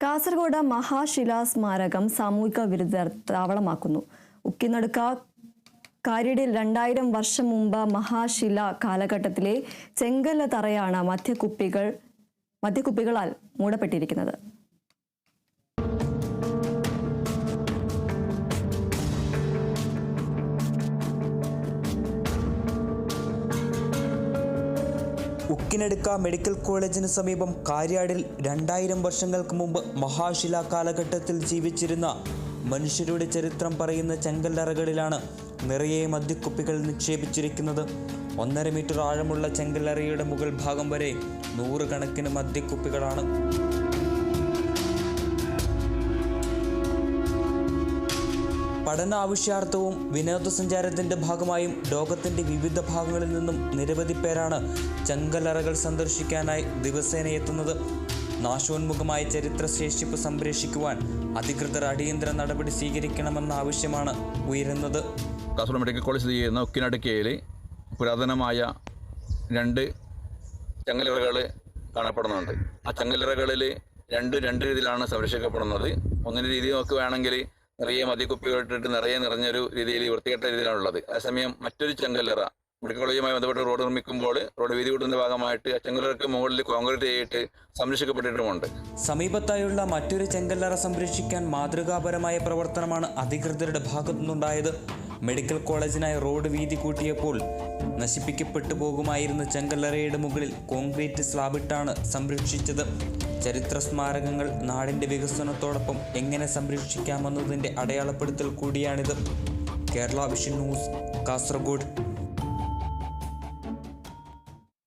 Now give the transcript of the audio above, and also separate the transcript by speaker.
Speaker 1: കാസർഗോഡ് മഹാശിലാ സ്മാരകം സാമൂഹിക വിരുദ്ധർ താവളമാക്കുന്നു ഉക്കിനടുക്ക കാരിയുടെ രണ്ടായിരം വർഷം മുമ്പ് മഹാശില കാലഘട്ടത്തിലെ ചെങ്കല്ല തറയാണ് മധ്യകുപ്പികൾ മധ്യകുപ്പികളാൽ മൂടപ്പെട്ടിരിക്കുന്നത്.
Speaker 2: ഉക്കിനടുക്ക മെഡിക്കൽ കോളേജിന് സമീപം കാര്യാടിൽ രണ്ടായിരം വർഷങ്ങൾക്ക് മുമ്പ് മഹാശിലാ കാലഘട്ടത്തിൽ ജീവിച്ചിരുന്ന മനുഷ്യരുടെ ചരിത്രം പറയുന്ന ചെങ്കല്ലറകളിലാണ് നിറയെ മദ്യക്കുപ്പികൾ നിക്ഷേപിച്ചിരിക്കുന്നത്. ഒന്നര മീറ്റർ ആഴമുള്ള ചെങ്കല്ലറയുടെ മുകൾ ഭാഗം വരെ നൂറുകണക്കിന് മദ്യക്കുപ്പികളാണ്. പഠന ആവശ്യാർത്ഥവും വിനോദസഞ്ചാരത്തിന്റെ ഭാഗമായും ലോകത്തിന്റെ വിവിധ ഭാഗങ്ങളിൽ നിന്നും നിരവധി പേരാണ് ചെങ്കലറകൾ സന്ദർശിക്കാനായി ദിവസേന എത്തുന്നത്. നാശോന്മുഖമായ ചരിത്രശേഷിപ്പ് സംരക്ഷിക്കുവാൻ അധികൃതർ അടിയന്തര നടപടി സ്വീകരിക്കണമെന്ന ആവശ്യമാണ് ഉയരുന്നത്.
Speaker 3: കാസർഗോഡ് മെഡിക്കൽ കോളേജ് സ്ഥിതി ചെയ്യുന്ന ഉക്കിനടുക്കയിൽ പുരാതനമായ രണ്ട് ചങ്ങലറകൾ കാണപ്പെടുന്നുണ്ട്. ആ ചങ്ങലറകളിൽ രണ്ട് രണ്ട് രീതിയിലാണ് സംരക്ഷിക്കപ്പെടുന്നത്. ഒന്നിന്റെ രീതി നോക്കുകയാണെങ്കിൽ നിറയെ മദ്യക്കുപ്പികൾ ഇട്ടിട്ട് നിറയെ നിറഞ്ഞൊരു രീതിയിൽ വൃത്തികെട്ട രീതിയിലാണുള്ളത്. അതേസമയം മറ്റൊരു ചെങ്കല്ലറ. മെഡിക്കൽ കോളേജുമായി ബന്ധപ്പെട്ട് റോഡ് നിർമ്മിക്കുമ്പോൾ റോഡ് വീതി കൂട്ടുന്ന ഭാഗമായിട്ട് ആ ചെങ്കലറക്ക് മുകളിൽ കോൺക്രീറ്റ് ചെയ്തിട്ട് സംരക്ഷിക്കപ്പെട്ടിട്ടുമുണ്ട്.
Speaker 2: സമീപത്തായുള്ള മറ്റൊരു ചെങ്കല്ലറ സംരക്ഷിക്കാൻ മാതൃകാപരമായ പ്രവർത്തനമാണ് അധികൃതരുടെ ഭാഗത്തുനിന്നുണ്ടായത് മെഡിക്കൽ കോളേജിനായി റോഡ് വീതി കൂട്ടിയപ്പോൾ നശിപ്പിക്കപ്പെട്ടു പോകുമായിരുന്ന ചെങ്കല്ലറയുടെ മുകളിൽ കോൺക്രീറ്റ് സ്ലാബിട്ടാണ് സംരക്ഷിച്ചത്. ചരിത്ര സ്മാരകങ്ങൾ നാടിന്റെ വികസനത്തോടൊപ്പം എങ്ങനെ സംരക്ഷിക്കാമെന്നതിന്റെ അടയാളപ്പെടുത്തൽ കൂടിയാണിത്. Kerala vision news Kasaragod.